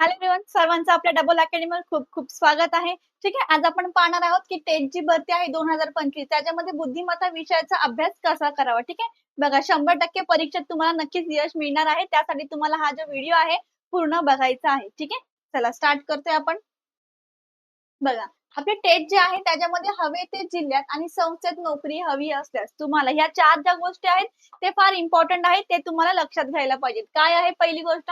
Hello everyone सर्वांचं आपल्या double अकॅडमीवर खूप खूप स्वागत आहे. ठीक आहे आज आपण पाहणार आहोत की टेटची भरती आहे दोन हजार पंचवीस. त्याच्यामध्ये बुद्धिमत्ता विषयाचा अभ्यास कसा करावा? ठीक आहे? बघा शंभर टक्के परीक्षेत तुम्हाला नक्कीच यश मिळणार आहे. त्यासाठी तुम्हाला हा जो व्हिडिओ आहे पूर्ण बघायचा आहे. ठीक आहे? चला स्टार्ट करतोय आपण. बघा आपले टेट जे आहे त्याच्यामध्ये हवे ते जिल्ह्यात आणि संस्थेत नोकरी हवी असल्यास तुम्हाला ह्या चार ज्या गोष्टी आहेत ते फार इम्पॉर्टंट आहेत ते तुम्हाला लक्षात घ्यायला पाहिजेत. काय आहे पहिली गोष्ट?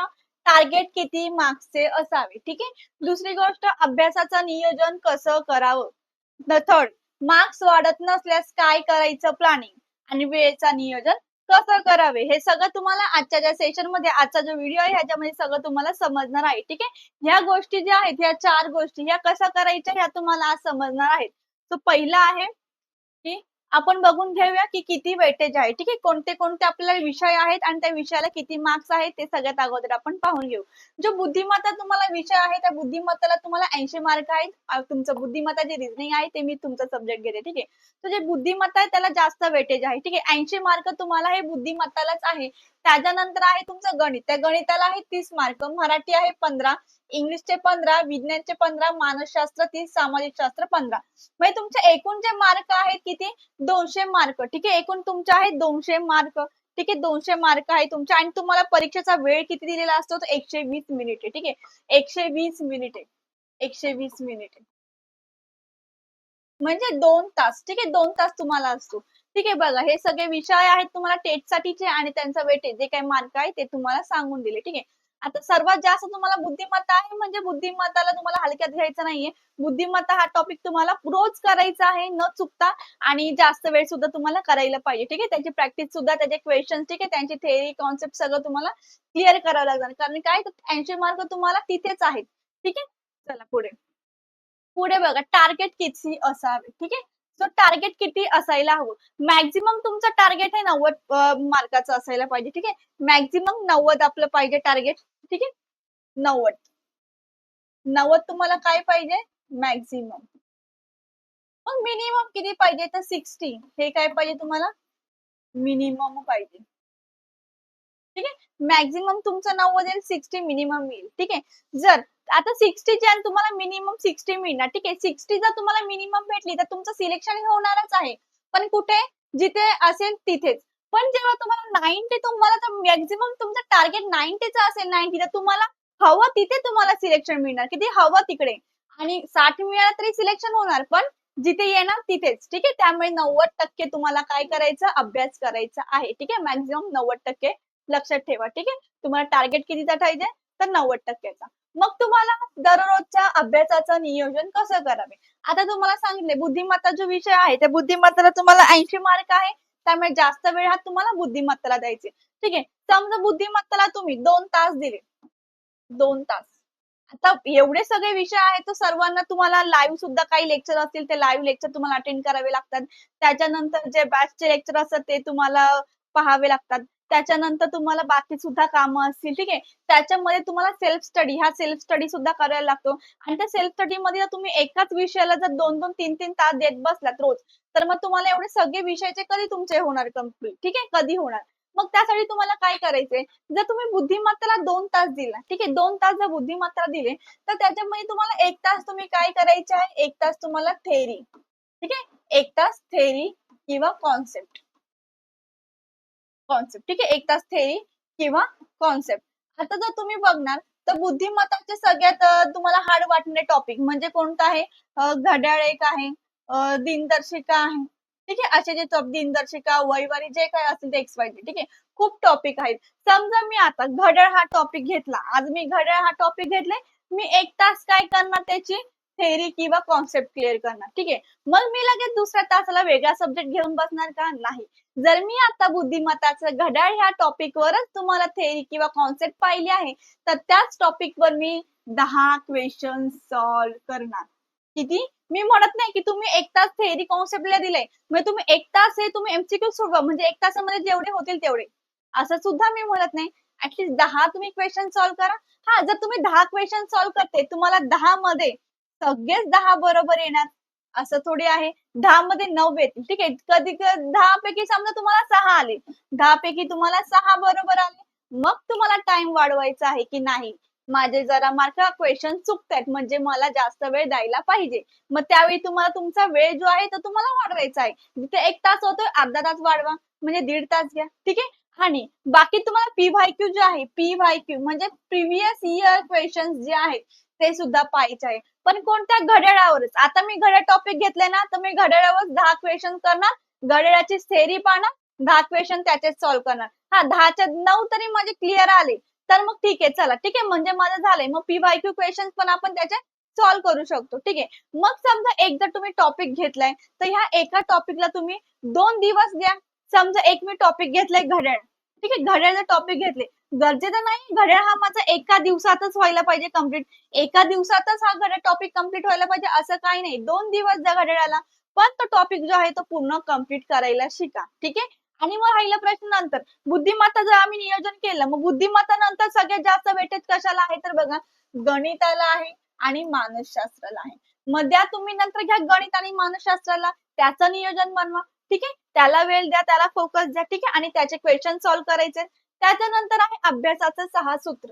टार्गेट किती मार्क्सचे असावे. ठीक आहे? दुसरी गोष्ट अभ्यासाचं नियोजन कसं करावं? थर्ड मार्क्स वाढत नसल्यास काय करायचं प्लॅनिंग आणि वेळेचा नियोजन कसं करावे? हे सगळं तुम्हाला आजच्या ज्या सेशनमध्ये आजचा जो व्हिडिओ आहे ह्याच्यामध्ये सगळं तुम्हाला समजणार आहे. ठीक आहे? ह्या गोष्टी ज्या आहेत ह्या चार गोष्टी ह्या कशा करायच्या ह्या तुम्हाला आज समजणार आहेत. तो पहिला आहे आपण बघून घेऊया की किती वेटेज आहे. ठीक आहे? कोणते कोणते आपल्याला विषय आहेत आणि त्या विषयाला किती मार्क्स आहेत ते सगळ्यात अगोदर आपण पाहून घेऊ. जो बुद्धिमत्ता तुम्हाला विषय आहे त्या बुद्धिमत्ताला तुम्हाला ऐंशी मार्क आहेत. तुमचं बुद्धिमत्ता जे रिझनिंग आहे ते मी तुमचा सब्जेक्ट घेते. ठीक आहे? तर जे बुद्धिमत्ता आहे त्याला जास्त वेटेज आहे. ठीक आहे? ऐंशी मार्क तुम्हाला हे बुद्धिमत्तालाच आहे. त्याच्यानंतर आहे तुमचं गणित. त्या गणिताला आहे तीस मार्क मराठी आहे पंधरा इंग्लिशचे पंधरा विज्ञानचे पंधरा मानसशास्त्र तीस सामाजिक शास्त्र पंधरा. म्हणजे तुमचे एकूण जे मार्क आहेत किती? दोनशे मार्क ठीक आहे? एकूण तुमचे आहेत दोनशे मार्क ठीक आहे? दोनशे मार्क आहे तुमचे. आणि तुम्हाला परीक्षेचा वेळ किती दिलेला असतो? तो एकशे वीस मिनिटे ठीक आहे? एकशे वीस मिनिटे एकशे वीस मिनिटे म्हणजे दोन तास. ठीक आहे? दोन तास तुम्हाला असतो. ठीक आहे बघा हे सगळे विषय आहेत तुम्हाला टेट साठीचे आणि त्यांचा वेटेज जे काही मार्क आहे ते तुम्हाला सांगून दिले ठीक आहे. आता सर्वात जास्त तुम्हाला बुद्धिमत्ता आहे म्हणजे बुद्धिमत्ताला तुम्हाला हलक्यात घ्यायचं नाहीये. बुद्धिमत्ता हा टॉपिक तुम्हाला रोज करायचा आहे न चुकता आणि जास्त वेळ सुद्धा तुम्हाला करायला पाहिजे ठीक आहे. त्याची प्रॅक्टिस सुद्धा त्याचे क्वेश्चन ठीक आहे. त्यांची थेअरी कॉन्सेप्ट सगळं तुम्हाला क्लिअर करावं लागणार. कारण काय? ऐंशी मार्क तुम्हाला तिथेच आहेत ठीक आहे. चला पुढे. पुढे बघा टार्गेट किती असावे ठीक आहे. सो टार्गेट किती असायला हवं. मॅक्झिमम तुमचं टार्गेट आहे नव्वद मार्काचं असायला पाहिजे ठीक आहे? मॅक्झिमम नव्वद आपलं पाहिजे टार्गेट ठीक आहे? नव्वद. नव्वद तुम्हाला काय पाहिजे? मॅक्झिमम मग मिनिमम किती पाहिजे? तर सिक्स्टी हे काय पाहिजे तुम्हाला? मिनिमम पाहिजे. ठीक आहे? मॅक्झिमम तुमचं नव्वद येईल सिक्स्टी मिनिमम येईल. ठीक आहे? जर आता सिक्स्टीचे आणि तुम्हाला मिनिमम सिक्स्टी मिळणार. ठीक आहे? सिक्स्टी जर तुम्हाला मिनिमम भेटली तर तुमचं सिलेक्शन होणारच आहे. पण कुठे? जिथे असेल तिथेच. पण जेव्हा तुम्हाला नाईन्टी तुम्हाला तर मॅक्झिमम तुमचं टार्गेट नाईन्टीचं असेल नाईन्टी तर तुम्हाला हवं तिथे तुम्हाला सिलेक्शन मिळणार. किती? हवं तिकडे. आणि साठ मिळालं तरी सिलेक्शन होणार पण जिथे येणार तिथेच. ठीक आहे? त्यामुळे नव्वद टक्के तुम्हाला काय करायचं? अभ्यास करायचा आहे. ठीक आहे? मॅक्झिमम नव्वद टक्के लक्षात ठेवा ठीक आहे? तुम्हाला टार्गेट कितीचा ठेवायचे तर नव्वद टक्क्याचा. मग तुम्हाला दररोजच्या अभ्यासाचं नियोजन कसं करावे? आता तुम्हाला सांगितले बुद्धिमत्ता जो विषय आहे त्या बुद्धिमत्ताला तुम्हाला ऐंशी मार्क आहे. त्यामुळे जास्त वेळ हा तुम्हाला बुद्धिमत्ताला द्यायचे. ठीक आहे? समजा बुद्धिमत्ताला तुम्ही दोन तास दिले. दोन तास. आता एवढे सगळे विषय आहेत तर सर्वांना तुम्हाला लाईव्ह सुद्धा काही लेक्चर असतील ते लाईव्ह लेक्चर तुम्हाला अटेंड करावे लागतात. त्याच्यानंतर जे बॅचचे लेक्चर असतात ते तुम्हाला पाहावे लागतात. त्याच्यानंतर तुम्हाला बाकी सुद्धा कामं असतील ठीक आहे? त्याच्यामध्ये तुम्हाला सेल्फ स्टडी हा सेल्फ स्टडी सुद्धा करायला लागतो. आणि त्या सेल्फ स्टडी मध्ये तुम्ही एकाच विषयाला जर दोन दोन तीन तीन तास देत बसलात रोज तर मग तुम्हाला एवढे सगळे विषयाचे कधी तुमचे होणार कंप्लीट ठीक आहे? कधी होणार? मग त्यासाठी तुम्हाला काय करायचंय? जर तुम्ही बुद्धिमत्ताला दोन तास दिला ठीक आहे? दोन तास जर बुद्धिमत्ताला दिले तर त्याच्यामध्ये तुम्हाला एक तास तुम्ही काय करायचे आहे? एक तास तुम्हाला थेरी ठीक आहे? एक तास थेरी किंवा कॉन्सेप्ट कॉन्सेप्ट ठीक आहे? एक तास थेरी किंवा कॉन्सेप्ट आता जर तुम्ही बघणार तर बुद्धिमत्ताचे सगळ्यात तुम्हाला हार्ड वाटणे टॉपिक म्हणजे कोणतं आहे? घड्याळ एक आहे दिनदर्शिका आहे. ठीक आहे? असे जे दिनदर्शिका वैवारी जे काय असेल ते एक्स वाय ठीक आहे? खूप टॉपिक आहेत. समजा मी आता घड्याळ हा टॉपिक घेतला. आज मी घड्याळ हा टॉपिक घेतले मी एक तास काय करणार त्याची? थेअरी किंवा कॉन्सेप्ट क्लिअर करणार. ठीक आहे? मग मी लगेच दुसऱ्या तासाला वेगळा सब्जेक्ट घेऊन बसणार का? नाही. जर मी आता बुद्धिमत्ताचं घड्याळ ह्या टॉपिक वरच तुम्हाला थेअरी किंवा कॉन्सेप्ट पाहिली आहे तर त्याच टॉपिक वर मी दहा क्वेश्चन सॉल्व्ह करणार. किती? मी म्हणत नाही की तुम्ही एक तास थेअरी कॉन्सेप्टला दिले म्हणजे तुम्ही एक तास हे तुम्ही एमसीक्यू सोडवा. म्हणजे एक तासामध्ये जेवढे होतील तेवढे. असं सुद्धा मी म्हणत नाही. ऍटलीस्ट दहा तुम्ही क्वेश्चन सॉल्व्ह करा. हा जर तुम्ही दहा क्वेश्चन सॉल्व्ह करते तुम्हाला दहा मध्ये सगळेच दहा बरोबर येणार. असं थोडी आहे. दहा मध्ये नऊ येतील ठीक आहे. कधी दहा पैकी समजा तुम्हाला सहा आले. दहा पैकी तुम्हाला सहा बरोबर आले. मग तुम्हाला टाइम वाढवायचा आहे की नाही? माझे जरा मार्क क्वेश्चन चुकतायत. म्हणजे मला जास्त वेळ द्यायला पाहिजे. मग त्यावेळी तुम्हाला तुमचा वेळ जो आहे तो तुम्हाला वाढवायचा आहे. जिथे एक तास होतो अर्धा तास वाढवा. म्हणजे दीड तास घ्या. ठीक आहे? आणि बाकी तुम्हाला पी वाय क्यू जे आहे पी वाय क्यू म्हणजे प्रिव्हियस इयर क्वेश्चन जे आहेत ते सुद्धा पाहायचे आहे. पण कोणत्या घड्याळावरच? आता मी घड्याळ टॉपिक घेतले ना तर मी घड्याळावर दहा क्वेश्चन करणार. घड्याळाची थेरी पाहणार दहा क्वेश्चन त्याचे सॉल्व्ह करणार. हा दहाच्या नऊ तरी माझे क्लिअर आले. तर मग ठीक आहे चला. ठीक आहे म्हणजे माझं झालंय. मग पी वाय क्यू क्वेश्चन पण आपण त्याचे सॉल्व्ह करू शकतो. ठीक आहे. मग समजा एक जर तुम्ही टॉपिक घेतलाय तर ह्या एका टॉपिकला तुम्ही दोन दिवस द्या. समजा एक मी टॉपिक घेतलाय घड्याळ. ठीक आहे घड्याळचं टॉपिक घेतले गरजेचं नाही. घड्याळ हा माझा एका दिवसातच व्हायला पाहिजे कंप्लीट एका दिवसातच हा घड्याळ टॉपिक कंप्लीट व्हायला पाहिजे असं काही नाही. दोन दिवस द्या घड्याळाला पण तो टॉपिक जो आहे तो पूर्ण कंप्लीट करायला शिका. ठीक आहे? आणि मग राहिला प्रश्न नंतर. बुद्धिमत्ता जर आम्ही नियोजन केलं मग बुद्धिमत्ता नंतर सगळ्यात जास्त वेटेज कशाला आहे? तर बघा गणिताला आहे आणि मानसशास्त्राला आहे. मग द्या तुम्ही नंतर घ्या गणित आणि मानसशास्त्राला. त्याचं नियोजन बनवा. ठीक आहे? त्याला वेळ द्या त्याला फोकस द्या. ठीक आहे? आणि त्याचे क्वेश्चन सॉल्व्ह करायचे. त्याच्यानंतर आहे अभ्यासाचं सहा सूत्र.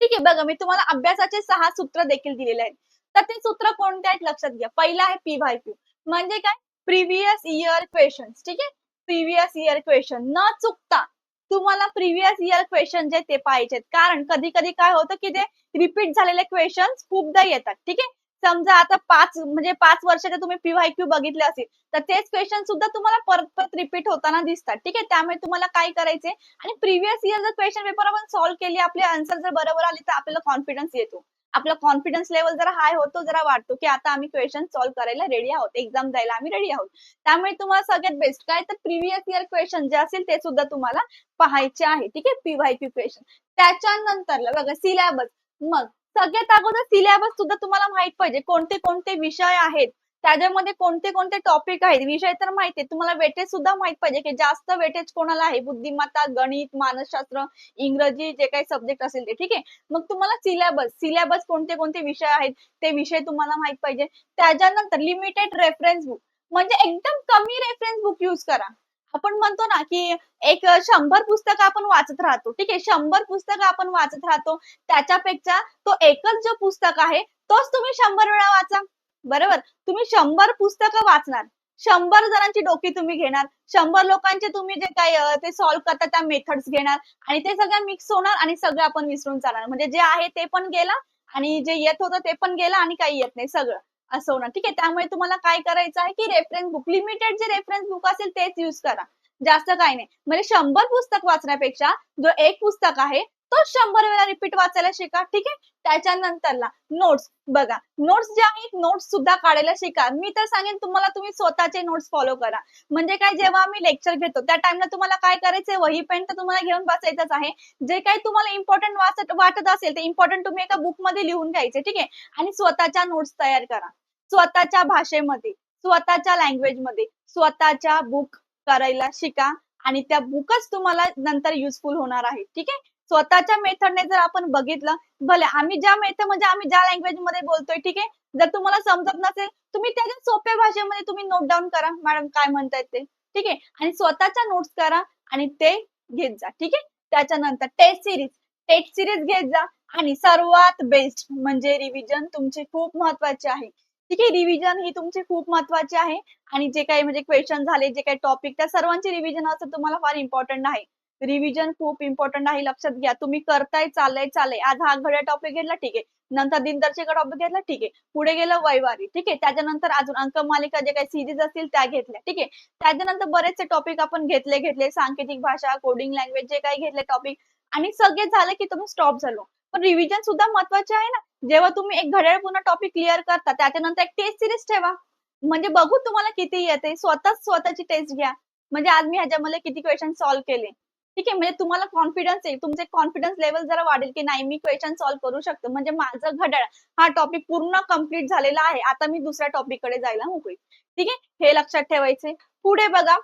ठीक आहे बघा मी तुम्हाला अभ्यासाचे सहा सूत्र देखील दिलेले आहेत. तर ते सूत्र कोणते आहेत लक्षात घ्या. पहिलं आहे पी वाय क्यू म्हणजे काय? प्रिव्हियस इयर क्वेश्चन ठीक आहे? प्रिव्हियस इयर क्वेश्चन न चुकता तुम्हाला प्रिव्हियस इयर क्वेश्चन जे ते पाहिजेत कारण कधी कधी काय होतं की ते रिपीट झालेले क्वेश्चन खूपदा येतात. ठीक आहे? समजा आता पाच म्हणजे पाच वर्षाचे तुम्ही पीवाय क्यू बघितले असेल तर तेच क्वेश्चन सुद्धा तुम्हाला परत परत रिपीट होताना दिसतात. ठीक आहे? त्यामुळे तुम्हाला काय करायचे आणि प्रिव्हियस इयर जर क्वेश्चन पेपर आपण सॉल्व्ह केले आपले आन्सर जर बरोबर आले तर आपल्याला कॉन्फिडन्स येतो. आपला कॉन्फिडन्स लेवल जरा हाय होतो जरा वाटतो की आता आम्ही क्वेश्चन सॉल्व्ह करायला रेडी आहोत. एक्झाम द्यायला आम्ही रेडी आहोत. त्यामुळे तुम्हाला सगळ्यात बेस्ट काय तर प्रिव्हियस इयर क्वेश्चन जे असेल ते सुद्धा तुम्हाला पाहायचे आहे. ठीक आहे? पीवाय क्यू क्वेश्चन त्याच्यानंतर बघा सिलेबस मग सगळ्यात अगोदर सिलेबस सुद्धा तुम्हाला माहीत पाहिजे. कोणते कोणते विषय आहेत? त्याच्यामध्ये कोणते कोणते टॉपिक आहेत? विषय तर माहिती आहे तुम्हाला वेटेज सुद्धा माहीत पाहिजे की जास्त वेटेज कोणाला आहे? बुद्धिमत्ता गणित मानसशास्त्र इंग्रजी जे काही सब्जेक्ट असेल ते ठीक आहे? मग तुम्हाला सिलेबस सिलेबस कोणते कोणते विषय आहेत? ते विषय तुम्हाला माहीत पाहिजे. त्याच्यानंतर लिमिटेड रेफरन्स बुक म्हणजे एकदम कमी रेफरन्स बुक युज करा. आपण म्हणतो ना की एक शंभर पुस्तकं आपण वाचत राहतो. ठीक आहे शंभर पुस्तकं आपण वाचत राहतो. त्याच्यापेक्षा तो एकच जो पुस्तक आहे तोच तुम्ही शंभर वेळा वाचा. बरोबर? तुम्ही शंभर पुस्तकं वाचणार. शंभर जणांची डोकी तुम्ही घेणार. शंभर लोकांचे तुम्ही जे काय ते सॉल्व्ह करता त्या मेथड्स घेणार. आणि ते सगळं मिक्स होणार आणि सगळं आपण विसरून चालणार म्हणजे जे आहे ते पण गेलं आणि जे येत होतं ते पण गेलं आणि काही येत नाही सगळं. असं होणार. ठीक आहे त्यामुळे तुम्हाला काय करायचं आहे की रेफरन्स बुक लिमिटेड जे रेफरन्स बुक असेल तेच युज करा. जास्त काही नाही. म्हणजे शंभर पुस्तक वाचण्यापेक्षा जो एक पुस्तक आहे तो शंभर वेळा रिपीट वाचायला शिका ठीक आहे? त्याच्यानंतरला नोट्स बघा नोट्स जे आहेत नोट्स सुद्धा काढायला शिका. मी तर सांगेन तुम्हाला तुम्ही स्वतःचे नोट्स फॉलो करा. म्हणजे काय जेव्हा आम्ही लेक्चर घेतो त्या टाइमला तुम्हाला काय करायचंय? वही पेन तर तुम्हाला घेऊन बसायचंच आहे. जे काही तुम्हाला इम्पॉर्टंट वाचत वाटत असेल ते इम्पॉर्टंट तुम्ही एका बुकमध्ये लिहून घ्यायचे ठीक आहे? आणि स्वतःच्या नोट्स तयार करा. स्वतःच्या भाषेमध्ये स्वतःच्या लँग्वेजमध्ये स्वतःच्या बुक करायला शिका. आणि त्या बुकच तुम्हाला नंतर युजफुल होणार आहे ठीक आहे? स्वतःच्या मेथडने जर आपण बघितलं भले आम्ही ज्या मेथड म्हणजे आम्ही ज्या लँग्वेजमध्ये बोलतोय ठीक आहे? जर तुम्हाला समजत नसेल तुम्ही त्याच्या सोप्या भाषेमध्ये तुम्ही नोट डाऊन करा मॅडम काय म्हणतायत ते. ठीक आहे? आणि स्वतःच्या नोट्स करा आणि ते घेत जा ठीक आहे? त्याच्यानंतर टेस्ट सिरीज टेस्ट सिरीज घेत जा आणि सर्वात बेस्ट म्हणजे रिव्हिजन तुमचे खूप महत्त्वाचे आहे. ठीक आहे? रिव्हिजन ही तुमची खूप महत्वाची आहे. आणि जे काही म्हणजे क्वेश्चन झाले जे काही टॉपिक त्या सर्वांचे रिव्हिजन असं तुम्हाला फार इम्पॉर्टंट आहे. रिव्हिजन खूप इम्पॉर्टंट आहे. लक्षात घ्या तुम्ही करताय चाललंय चाललंय. आज हा घड्या टॉपिक घेतला ठीक आहे. नंतर दिनदर्शिका टॉपिक घेतला ठीक आहे. पुढे गेलं वैवारी ठीक आहे. त्याच्यानंतर अजून अंक मालिका जे काही सिरीज असतील त्या घेतल्या ठीक आहे. त्याच्यानंतर बरेचसे टॉपिक आपण घेतले घेतले. सांकेतिक भाषा कोडिंग लँग्वेज जे काही घेतले टॉपिक आणि सगळे झाले की तुम्ही स्टॉप झालो. पण रिव्हिजन सुद्धा महत्त्वाचे आहे ना. जेव्हा तुम्ही एक घड्याळ पुन्हा टॉपिक क्लिअर करता त्याच्यानंतर एक टेस्ट सिरीज ठेवा. म्हणजे बघू तुम्हाला किती येते. स्वतःच स्वतःची टेस्ट घ्या. म्हणजे आज मी ह्याच्यामध्ये किती क्वेश्चन सॉल्व्ह केले. ठीक आहे म्हणजे तुम्हाला कॉन्फिडन्स येईल. तुमचे कॉन्फिडन्स लेवल जरा वाढेल की नाही मी क्वेश्चन सॉल्व्ह करू शकतो. म्हणजे माझं घड्याळ हा टॉपिक पूर्ण कंप्लीट झालेला आहे. आता मी दुसऱ्या टॉपिककडे जायला मोकळी. ठीक आहे? हे लक्षात ठेवायचे. पुढे बघा.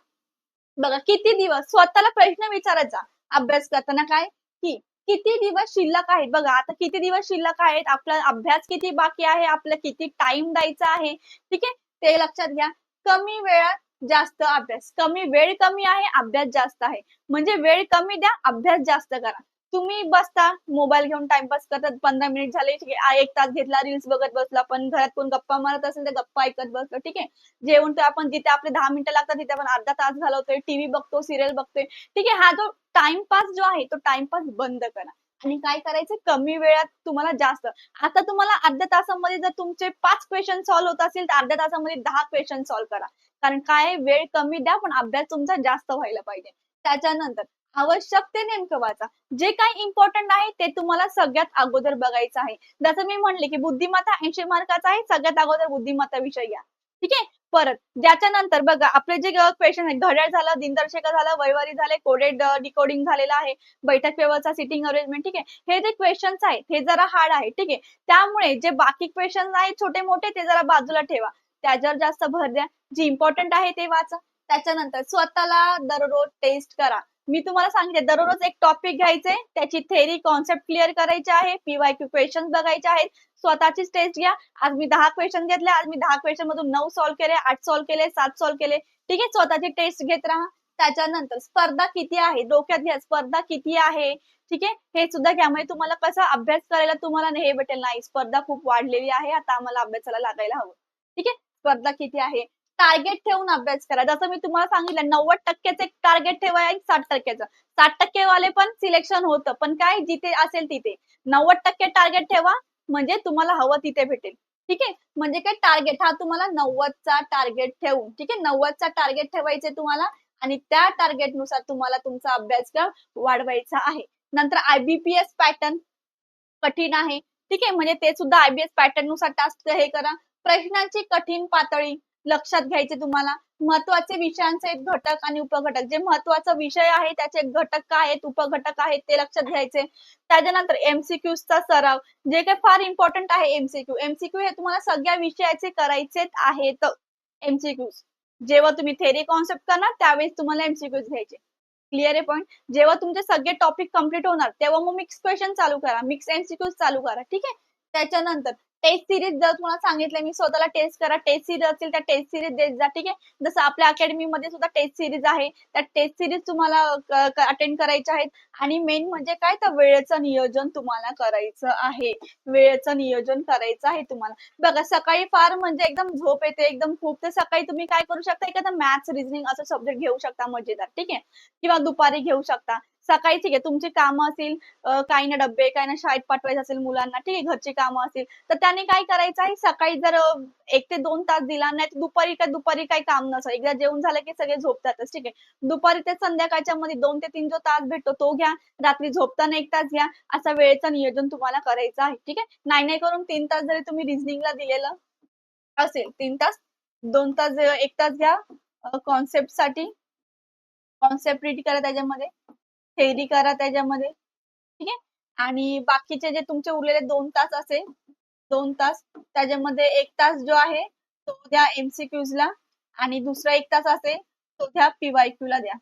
बघा किती दिवस स्वतःला प्रश्न विचारायचा. अभ्यास करताना काय? की किती दिवस शिल्लक आहेत? बघा आता किती दिवस शिल्लक आहेत? आपला अभ्यास किती बाकी आहे? आपला किती टाइम द्यायचा आहे? ठीक आहे? ते लक्षात घ्या. कमी वेळात जास्त अभ्यास. कमी वेळ कमी आहे अभ्यास जास्त आहे. म्हणजे वेळ कमी द्या अभ्यास जास्त करा. तुम्ही बसता मोबाईल घेऊन टाइमपास करतात पंधरा मिनिट झाले ठीक आहे. एक तास घेतला रील्स बघत बसला पण घरात कोण गप्पा मारत असेल तर गप्पा ऐकत बसलो ठीक आहे. जेवण तर आपण जिथे आपले दहा मिनिटं लागतात तिथे आपण अर्धा तास घालवतोय टीव्ही बघतो सिरियल बघतोय. ठीक आहे हा जो टाइमपास जो आहे तो टाइमपास बंद करा. आणि काय करायचं? कमी वेळात तुम्हाला जास्त. आता तुम्हाला अर्ध्या तासामध्ये जर तुमचे पाच क्वेश्चन सॉल्व्ह होत असेल तर अर्ध्या तासामध्ये दहा क्वेश्चन सॉल्व्ह करा. कारण काय वेळ कमी द्या पण अभ्यास तुमचा जास्त व्हायला पाहिजे. त्याच्यानंतर आवश्यक ते नेमकं वाचा. जे काही इम्पॉर्टंट आहे ते तुम्हाला सगळ्यात अगोदर बघायचं आहे. जसं मी म्हणले की बुद्धिमत्ता ऐंशी मार्काचा आहे सगळ्यात अगोदर बुद्धिमत्ता विषय घ्या. ठीक आहे? परत ज्याच्यानंतर बघा आपले जे क्वेश्चन आहे घड्याळ झालं दिनदर्शिका झालं वैवारी झाले कोडेड डिकोडिंग uh, झालेलं आहे बैठक व्यवस्था सिटिंग अरेंजमेंट ठीक आहे? हे जे क्वेश्चन्स आहेत हे जरा हार्ड आहे ठीक आहे? त्यामुळे जे बाकी क्वेश्चन आहेत छोटे मोठे ते जरा बाजूला ठेवा. त्याच्यावर जास्त भर द्या. जे इम्पॉर्टंट आहे ते वाचा. त्याच्यानंतर स्वतःला दररोज टेस्ट करा. मी तुम्हाला सांगते दररोज एक टॉपिक घ्यायचे त्याची थेरी कॉन्सेप्ट क्लिअर करायची आहे पीवाय क्यू क्वेश्चन बघायचे आहेत. स्वतःचीच टेस्ट घ्या. आज मी दहा क्वेश्चन घेतले आज मी दहा क्वेश्चन मधून नऊ सॉल्व्ह केले आठ सॉल्व्ह केले सात सॉल्व्ह केले. ठीक आहे स्वतःची टेस्ट घेत राहा. त्याच्यानंतर स्पर्धा किती आहे? डोक्यात घ्या स्पर्धा किती आहे? ठीक आहे? हे सुद्धा घ्या. म्हणजे तुम्हाला कसा अभ्यास करायला तुम्हाला हे भेटेल. नाही स्पर्धा खूप वाढलेली आहे. आता आम्हाला अभ्यासाला लागायला हवं. ठीक आहे? स्पर्धा किती आहे? टार्गेट ठेवून अभ्यास करा. जसं मी तुम्हाला सांगितलं नव्वद टक्क्याचं एक टार्गेट ठेवा साठ टक्क्याचं. साठ टक्के वाले पण सिलेक्शन होतं. पण काय? जिथे असेल तिथे. नव्वद टक्के टार्गेट ठेवा. म्हणजे तुम्हाला हवं तिथे भेटेल. ठीक आहे? म्हणजे काय? टार्गेट हा तुम्हाला नव्वदचा टार्गेट ठेवून. ठीक आहे? नव्वदचा टार्गेट ठेवायचे तुम्हाला आणि त्या टार्गेटनुसार तुम्हाला तुमचा अभ्यासक्रम वाढवायचा आहे. नंतर आयबीपीएस पॅटर्न कठीण आहे. ठीक आहे? म्हणजे ते सुद्धा आयबीएस पॅटर्ननुसार टास्क हे करा. प्रश्नांची कठीण पातळी लक्षात घ्यायचे तुम्हाला. महत्त्वाचे विषयांचे घटक आणि उपघटक. जे महत्त्वाचा विषय आहे त्याचे घटक काय आहेत उपघटक आहेत ते लक्षात घ्यायचे. त्याच्यानंतर एमसीक्यूचा सराव. जे काही फार इम्पॉर्टंट आहे एमसीक्यू एमसीक्यू हे तुम्हाला सगळ्या विषयाचे करायचे आहेत एमसीक्यू जेव्हा तुम्ही थेरी कॉन्सेप्ट करणार त्यावेळेस तुम्हाला एमसीक्यूज घ्यायचे. क्लिअर आहे पॉईंट जेव्हा तुमचे सगळे टॉपिक कंप्लीट होणार तेव्हा मग मिक्स क्वेश्चन चालू करा. मिक्स एमसीक्यूज चालू करा. ठीक आहे? त्याच्यानंतर टेस्ट सिरीज जर तुम्हाला सांगितलं मी स्वतःला टेस्ट करा. टेस्ट सिरीज असतील त्या टेस्ट सिरीज देत जा ठीक आहे? जसं आपल्या अकॅडमीमध्ये सुद्धा टेस्ट सिरीज आहे. त्या टेस्ट सिरीज तुम्हाला अटेंड करायच्या आहेत. आणि मेन म्हणजे काय? तर वेळेचं नियोजन तुम्हाला करायचं आहे. वेळेचं नियोजन करायचं आहे तुम्हाला. बघा सकाळी फार म्हणजे एकदम झोप येते एकदम खूप. ते सकाळी तुम्ही काय करू शकता? एखादा मॅथ्स रिझनिंग असं सब्जेक्ट घेऊ शकता मजेदार ठीक आहे? किंवा दुपारी घेऊ शकता. सकाळी ठीक आहे तुमची कामं असतील काही ना डब्बे काही ना शाळेत पाठवायचे असेल मुलांना ठीक आहे घरची कामं असतील तर त्याने काय करायचं आहे? सकाळी जर एक ते दोन तास दिला नाही तर दुपारी काय दुपारी काही काम नसतं. एकदा जेवण झालं की सगळे झोपतातच ठीक आहे. दुपारी ते संध्याकाळच्या मध्ये दोन ते तीन जो तास भेटतो तो घ्या. रात्री झोपताना एक तास घ्या. असा वेळेचं नियोजन तुम्हाला करायचं आहे ठीक आहे? नाही नाही करून तीन तास जरी तुम्ही रिझनिंगला दिलेलं असेल तीन तास दोन तास एक तास घ्या कॉन्सेप्टसाठी. कॉन्सेप्ट रीड करा त्याच्यामध्ये. थेरी करा त्याच्यामध्ये. ठीक आहे? आणि बाकीचे जे तुमचे उरलेले दोन तास असेल दोन तास त्याच्यामध्ये एक तास जो आहे तो द्या एमसीक्यूज ला आणि दुसरा एक तास असेल तो द्या पीवायक्यू ला द्या.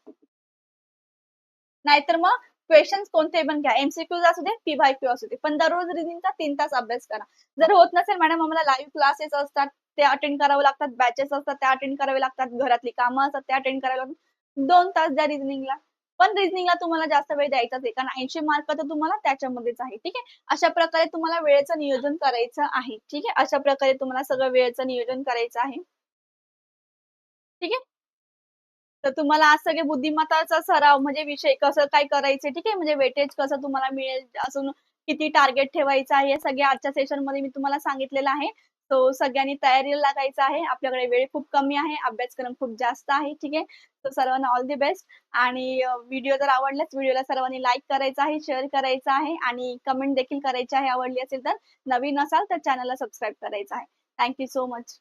नाहीतर मग क्वेश्चन कोणते पण घ्या. एमसीक्यूज असू दे पीवायक्यू असू दे. पण दररोज रिझनिंगचा तीन तास अभ्यास करा. जर होत नसेल मॅडम आम्हाला लाईव्ह क्लासेस असतात ते अटेंड करावे लागतात बॅचेस असतात ते अटेंड करावे लागतात घरातली कामं असतात ते अटेंड करावे लागतात. दोन तास द्या रिझनिंगला पण रिझनिंगला तुम्हाला जास्त वेळ द्यायचाच आहे. कारण ऐंशी मार्क तर तुम्हाला त्याच्यामध्येच आहे. ठीक आहे? अशा प्रकारे तुम्हाला वेळेचं नियोजन करायचं आहे. ठीक आहे? अशा प्रकारे तुम्हाला सगळं वेळेचं नियोजन करायचं आहे. ठीक आहे? तर तुम्हाला आज सगळे बुद्धिमत्ताचा सराव म्हणजे विषय कसं काय करायचं ठीक आहे? म्हणजे वेटेज कसं तुम्हाला मिळेल अजून किती टार्गेट ठेवायचं आहे हे सगळे आजच्या सेशनमध्ये मी तुम्हाला सांगितलेलं आहे. तो सगळ्यांनी तयारीला लागायचं आहे. आपल्याकडे वेळ खूप कमी आहे. अभ्यासक्रम खूप जास्त आहे. ठीक आहे? तर सर्वांना ऑल दी बेस्ट आणि व्हिडिओ जर आवडलाच व्हिडिओला सर्वांनी लाईक करायचा आहे शेअर करायचा आहे आणि कमेंट देखील करायची आहे. आवडली असेल तर नवीन असाल तर चॅनलला सबस्क्राईब करायचं आहे. Thank you so much